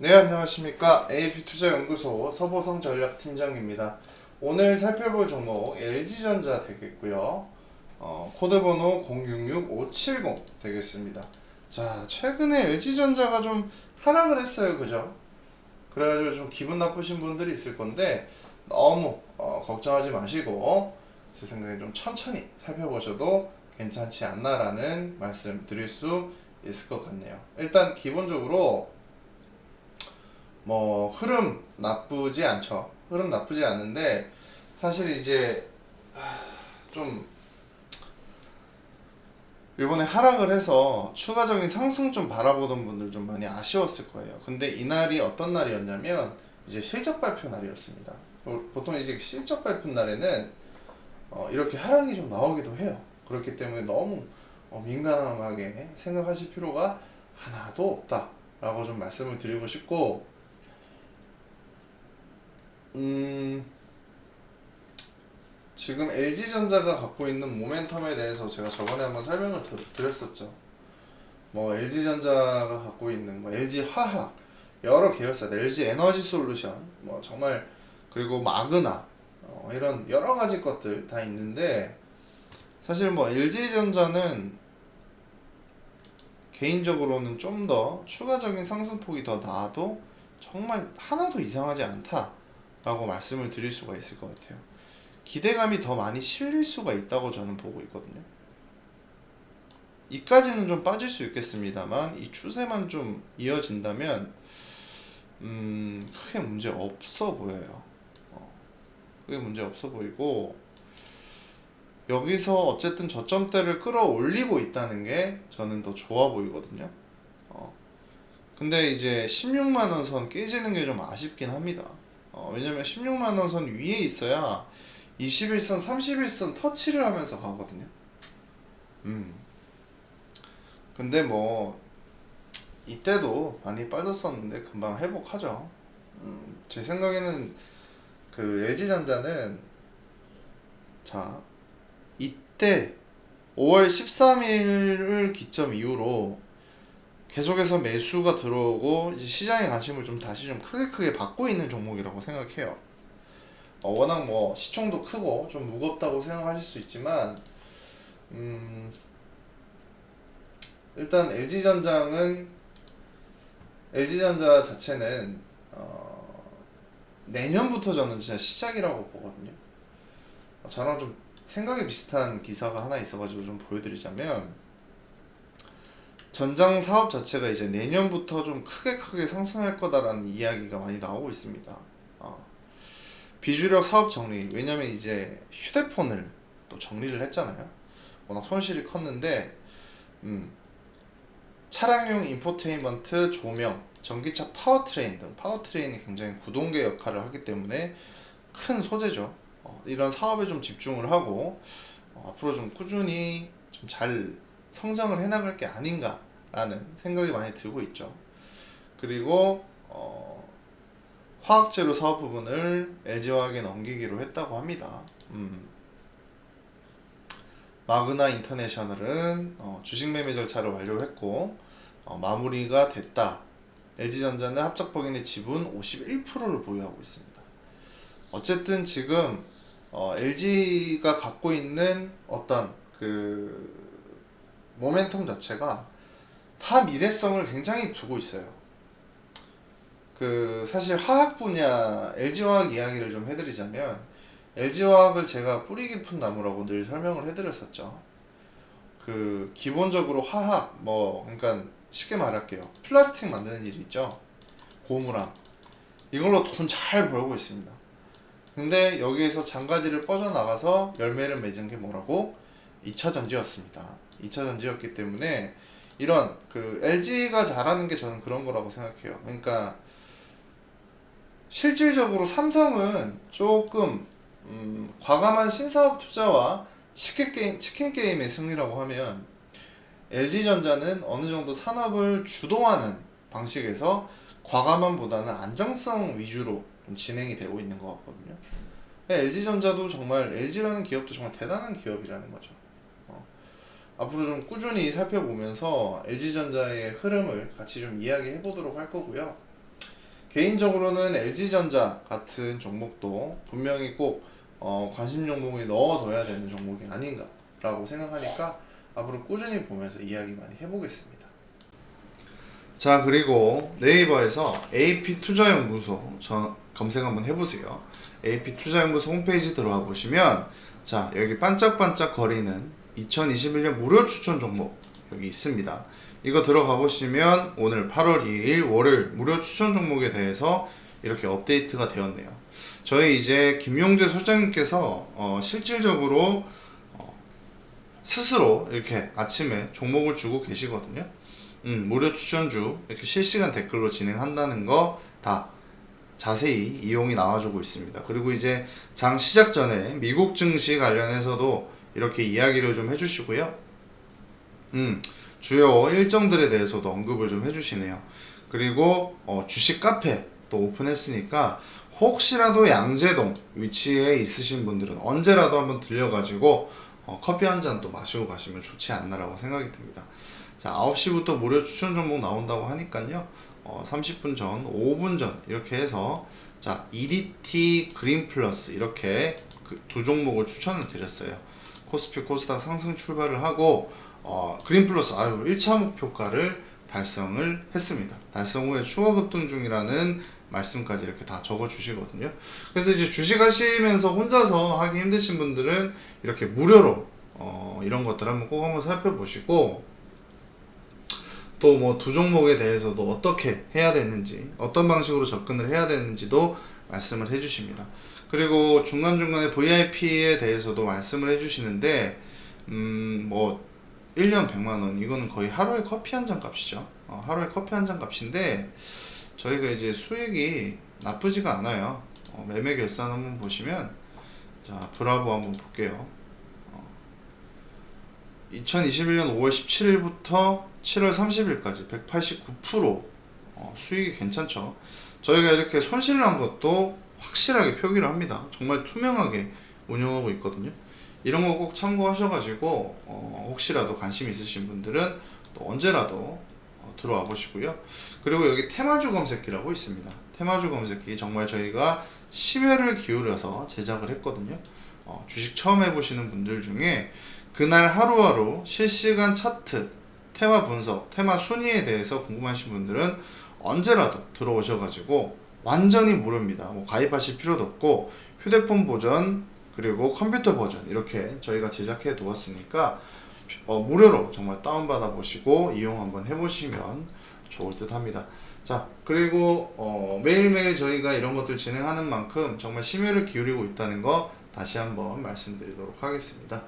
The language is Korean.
네 안녕하십니까 AF투자연구소 서보성 전략팀장입니다. 오늘 살펴볼 종목 LG전자 되겠고요. 어, 코드번호 066570 되겠습니다. 자 최근에 LG전자가 좀 하락을 했어요, 그죠? 그래가지고 좀 기분 나쁘신 분들이 있을 건데 너무 어, 걱정하지 마시고 제 생각에 좀 천천히 살펴보셔도 괜찮지 않나라는 말씀 드릴 수 있을 것 같네요. 일단 기본적으로 뭐 흐름 나쁘지 않죠. 흐름 나쁘지 않은데 사실 이제 아, 좀 이번에 하락을 해서 추가적인 상승 좀 바라보던 분들 좀 많이 아쉬웠을 거예요. 근데 이날이 어떤 날이었냐면 이제 실적 발표 날이었습니다. 어, 보통 이제 실적 발표 날에는 어, 이렇게 하락이 좀 나오기도 해요. 그렇기 때문에 너무 어, 민감하게 생각하실 필요가 하나도 없다라고 좀 말씀을 드리고 싶고 음, 지금 LG전자가 갖고 있는 모멘텀에 대해서 제가 저번에 한번 설명을 드, 드렸었죠. 뭐 LG전자가 갖고 있는 뭐 LG 화학 여러 계열사, LG 에너지 솔루션 뭐 정말 그리고 마그나 어, 이런 여러 가지 것들 다 있는데 사실 뭐 LG전자는 개인적으로는 좀 더 추가적인 상승폭이 더 나아도 정말 하나도 이상하지 않다 라고 말씀을 드릴 수가 있을 것 같아요. 기대감이 더 많이 실릴 수가 있다고 저는 보고 있거든요. 이까지는 좀 빠질 수 있겠습니다만 이 추세만 좀 이어진다면 음 크게 문제 없어 보여요. 어, 크게 문제 없어 보이고 여기서 어쨌든 저점대를 끌어올리고 있다는 게 저는 더 좋아 보이거든요. 어. 근데 이제 16만 원 선 깨지는 게 좀 아쉽긴 합니다. 어, 왜냐면 16만 원 선 위에 있어야 21선, 31선 터치를 하면서 가거든요. 음. 근데 뭐 이때도 많이 빠졌었는데 금방 회복하죠. 음, 제 생각에는 그 LG전자는 자 이때 5월 13일을 기점 이후로 계속해서 매수가 들어오고 이제 시장의 관심을 좀 다시 좀 크게 크게 받고 있는 종목이라고 생각해요. 어, 워낙 뭐 시총도 크고 좀 무겁다고 생각하실 수 있지만 음, 일단 LG전장은 LG전자 자체는 어, 내년부터 저는 진짜 시작이라고 보거든요. 어, 저랑 좀 생각이 비슷한 기사가 하나 있어가지고 좀 보여드리자면 전장 사업 자체가 이제 내년부터 좀 크게 크게 상승할 거다라는 이야기가 많이 나오고 있습니다. 어. 비주력 사업 정리 왜냐면 이제 휴대폰을 또 정리를 했잖아요. 워낙 손실이 컸는데 음, 차량용 인포테인먼트 조명 전기차 파워트레인 등 파워트레인이 굉장히 구동계 역할을 하기 때문에 큰 소재죠. 어, 이런 사업에 좀 집중을 하고 어, 앞으로 좀 꾸준히 좀 잘 성장을 해나갈 게 아닌가 라는 생각이 많이 들고 있죠. 그리고 어, 화학재료 사업 부분을 LG화학에 넘기기로 했다고 합니다. 음. 마그나 인터내셔널은 어, 주식 매매 절차를 완료했고 어, 마무리가 됐다. LG전자는 합작법인의 지분 51%를 보유하고 있습니다. 어쨌든 지금 어, LG가 갖고 있는 어떤 그 모멘텀 자체가 타 미래성을 굉장히 두고 있어요. 그 사실 화학 분야 LG 화학 이야기를 좀 해드리자면 LG 화학을 제가 뿌리 깊은 나무라고 늘 설명을 해드렸었죠. 그 기본적으로 화학 뭐 그러니까 쉽게 말할게요. 플라스틱 만드는 일 있죠. 고무랑 이걸로 돈 잘 벌고 있습니다. 근데 여기에서 장가지를 뻗어나가서 열매를 맺은 게 뭐라고? 2차 전지였습니다. 2차 전지였기 때문에 이런 그 LG가 잘하는 게 저는 그런 거라고 생각해요. 그러니까 실질적으로 삼성은 조금 음, 과감한 신사업 투자와 치킨 게임, 치킨 게임의 승리라고 하면 LG전자는 어느 정도 산업을 주도하는 방식에서 과감함보다는 안정성 위주로 좀 진행이 되고 있는 것 같거든요. LG전자도 정말 LG라는 기업도 정말 대단한 기업이라는 거죠. 어. 앞으로 좀 꾸준히 살펴보면서 LG전자의 흐름을 같이 좀 이야기해 보도록 할 거고요. 개인적으로는 LG전자 같은 종목도 분명히 꼭 어, 관심 종목에 넣어둬야 되는 종목이 아닌가라고 생각하니까 앞으로 꾸준히 보면서 이야기 많이 해보겠습니다. 자 그리고 네이버에서 AP 투자연구소 저 검색 한번 해보세요. AP 투자연구소 홈페이지 들어와 보시면 자 여기 반짝반짝 거리는 2021년 무료 추천 종목 여기 있습니다. 이거 들어가 보시면 오늘 8월 2일 월요일 무료 추천 종목에 대해서 이렇게 업데이트가 되었네요. 저희 이제 김용재 소장님께서 어, 실질적으로 어, 스스로 이렇게 아침에 종목을 주고 계시거든요. 음, 무료 추천주 이렇게 실시간 댓글로 진행한다는 거 다 자세히 이용이 나와주고 있습니다. 그리고 이제 장 시작 전에 미국 증시 관련해서도 이렇게 이야기를 좀 해주시고요. 음, 주요 일정들에 대해서도 언급을 좀 해주시네요. 그리고 어, 주식 카페 또 오픈했으니까 혹시라도 양재동 위치에 있으신 분들은 언제라도 한번 들려가지고 어, 커피 한 잔 또 마시고 가시면 좋지 않나라고 생각이 듭니다. 자, 9시부터 무료 추천 종목 나온다고 하니까요. 어, 30분 전, 5분 전 이렇게 해서 자, EDT 그린 플러스 이렇게 그 두 종목을 추천을 드렸어요. 코스피 코스닥 상승 출발을 하고 어, 그린 플러스 아유 1차 목표가를 달성을 했습니다. 달성 후에 추가 급등 중이라는 말씀까지 이렇게 다 적어 주시거든요. 그래서 이제 주식 하시면서 혼자서 하기 힘드신 분들은 이렇게 무료로 어, 이런 것들 한번 꼭 한번 살펴보시고 또 뭐 두 종목에 대해서도 어떻게 해야 되는지 어떤 방식으로 접근을 해야 되는지도 말씀을 해주십니다. 그리고 중간중간에 VIP에 대해서도 말씀을 해주시는데 음 뭐 1년 100만 원 이거는 거의 하루에 커피 한 잔 값이죠. 어, 하루에 커피 한 잔 값인데 저희가 이제 수익이 나쁘지가 않아요. 어, 매매 결산 한번 보시면 자 브라보 한번 볼게요. 2021년 5월 17일부터 7월 30일까지 189% 어, 수익이 괜찮죠. 저희가 이렇게 손실 난 것도 확실하게 표기를 합니다. 정말 투명하게 운영하고 있거든요. 이런 거 꼭 참고하셔가지고 어, 혹시라도 관심 있으신 분들은 또 언제라도 어, 들어와 보시고요. 그리고 여기 테마주 검색기라고 있습니다. 테마주 검색기 정말 저희가 심혈을 기울여서 제작을 했거든요. 어, 주식 처음 해보시는 분들 중에 그날 하루하루 실시간 차트, 테마 분석, 테마 순위에 대해서 궁금하신 분들은 언제라도 들어오셔가지고 완전히 무료입니다. 뭐 가입하실 필요도 없고 휴대폰 버전 그리고 컴퓨터 버전 이렇게 저희가 제작해 두었으니까 어, 무료로 정말 다운받아 보시고 이용 한번 해보시면 좋을 듯 합니다. 자, 그리고 어, 매일매일 저희가 이런 것들 진행하는 만큼 정말 심혈을 기울이고 있다는 거 다시 한번 말씀드리도록 하겠습니다.